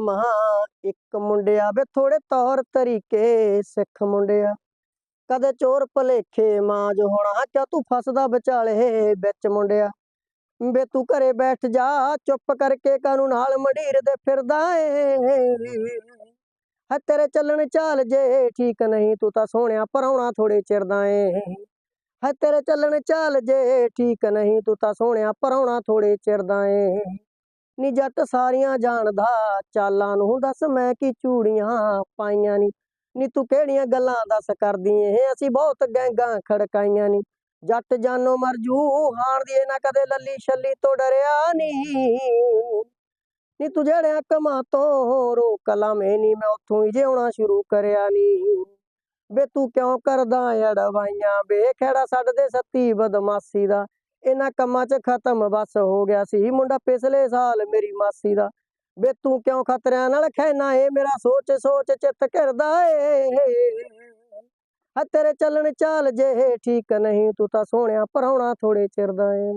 ਮਹਾ ਇੱਕ ਮੁੰਡਿਆ ਵੇ ਥੋੜੇ ਤੌਰ ਤਰੀਕੇ ਸਿੱਖ ਮੁੰਡਿਆ। ਕਦੇ ਚੋਰ ਭਲੇਖੇ ਮਾਂ ਜੋ ਹੋਣਾ ਕਿਉਂ ਤੂੰ ਫਸਦਾ ਵਿਚਾਲੇ ਵਿੱਚ ਮੁੰਡਿਆ। ਵੇ ਤੂੰ ਘਰੇ ਬੈਠ ਜਾ, ਚੁੱਪ ਕਰਕੇ ਕਾਨੂੰ ਨਾਲ ਮੰਡੀਰ ਦੇ ਫਿਰਦਾ ਏ। ਹੈ ਤੇਰੇ ਚੱਲਣ ਚਾਲ ਜੇ ਠੀਕ ਨਹੀਂ, ਤੂੰ ਤਾਂ ਸੋਹਣਿਆ ਪਰਾਉਣਾ ਥੋੜੇ ਚਿਰ ਦਾ ਏ। ਹੈ ਤੇਰੇ ਚੱਲਣ ਚਾਲ ਜੇ ਠੀਕ ਨਹੀਂ, ਤੂੰ ਤਾਂ ਸੋਹਣਿਆ ਪਰਾਉਣਾ ਥੋੜੇ ਚਿਰ ਦਾ ਏ। ਨੀ ਜੱਟ ਸਾਰੀਆਂ ਜਾਣਦਾ, ਚਾਲਾਂ ਨੂੰ ਦੱਸ ਮੈਂ ਕੀ ਚੂੜੀਆਂ ਪਾਈਆਂ ਨੀ। ਨੀ ਤੂੰ ਕਿਹੜੀਆਂ ਗੱਲਾਂ ਦੱਸ ਕਰਦੀ ਏ? ਅਸੀਂ ਬਹੁਤ ਗੈਂਗਾਂ ਖੜਕਾਈਆਂ ਨੀ। ਜੱਟ ਜਾਨੋ ਮਰਜੂ ਜੂ ਦੀ ਨਾ ਕਦੇ ਲੱਲੀ ਛੱਲੀ ਤੋਂ ਡਰਿਆ ਨੀ। ਨੀ ਤੂੰ ਜਿਹੜਿਆਂ ਕਮਾਂ ਤੋਂ ਰੋਕ ਲਾਵੇਂ ਨੀ, ਮੈਂ ਉੱਥੋਂ ਹੀ ਜਿਉਣਾ ਸ਼ੁਰੂ ਕਰਿਆ ਨੀ। ਬੇ ਤੂੰ ਕਿਉਂ ਕਰਦਾ ਅੜਵਾਈਆਂ? ਵੇ ਖੇੜਾ ਛੱਡ ਦੇ ਸੱਤੀ ਬਦਮਾਸ਼ੀ ਦਾ। ਇਹਨਾਂ ਕੰਮਾਂ 'ਚ ਖਤਮ ਬਸ ਹੋ ਗਿਆ ਸੀ। ਮੁੰਡਾ ਪਿਛਲੇ ਸਾਲ ਮੇਰੀ ਮਾਸੀ ਦਾ, ਵੇ ਤੂੰ ਕਿਉਂ ਖਤਰਿਆਂ ਨਾਲ ਖੈਨਾ ਏ? ਮੇਰਾ ਸੋਚ ਸੋਚ ਚਿੱਤ ਘਿਰਦਾ ਏ। ਹੈ ਤੇਰੇ ਚੱਲਣ ਚਾਲ ਜੇ ਠੀਕ ਨਹੀਂ, ਤੂੰ ਤਾਂ ਸੋਹਣਿਆ ਪਰਾਉਣਾ ਥੋੜੇ ਚਿਰ ਦਾ ਏ।